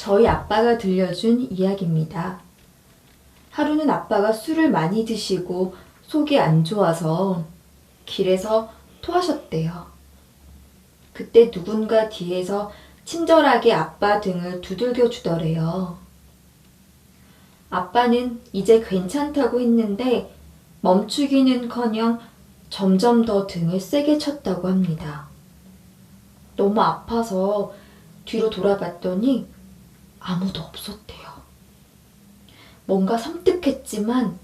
저희 아빠가 들려준 이야기입니다. 하루는 아빠가 술을 많이 드시고 속이 안 좋아서 길에서 토하셨대요. 그때 누군가 뒤에서 친절하게 아빠 등을 두들겨 주더래요. 아빠는 이제 괜찮다고 했는데 멈추기는 커녕 점점 더 등을 세게 쳤다고 합니다. 너무 아파서 뒤로 돌아봤더니 아무도 없었대요. 뭔가 섬뜩했지만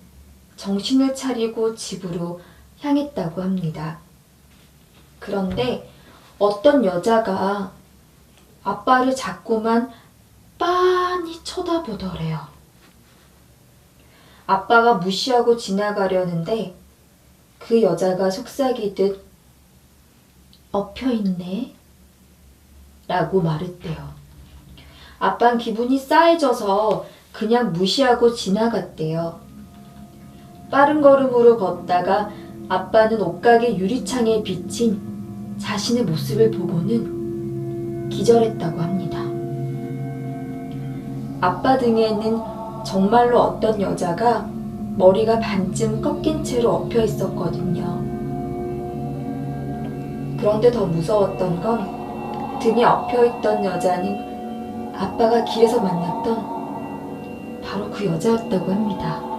정신을 차리고 집으로 향했다고 합니다. 그런데 어떤 여자가 아빠를 자꾸만 빤히 쳐다보더래요. 아빠가 무시하고 지나가려는데 그 여자가 속삭이듯 엎혀있네 라고 말했대요. 아빤 기분이 싸해져서 그냥 무시하고 지나갔대요. 빠른 걸음으로 걷다가 아빠는 옷가게 유리창에 비친 자신의 모습을 보고는 기절했다고 합니다. 아빠 등에는 정말로 어떤 여자가 머리가 반쯤 꺾인 채로 엎여 있었거든요. 그런데 더 무서웠던 건 등에 엎여 있던 여자는 아빠가 길에서 만났던 바로 그 여자였다고 합니다.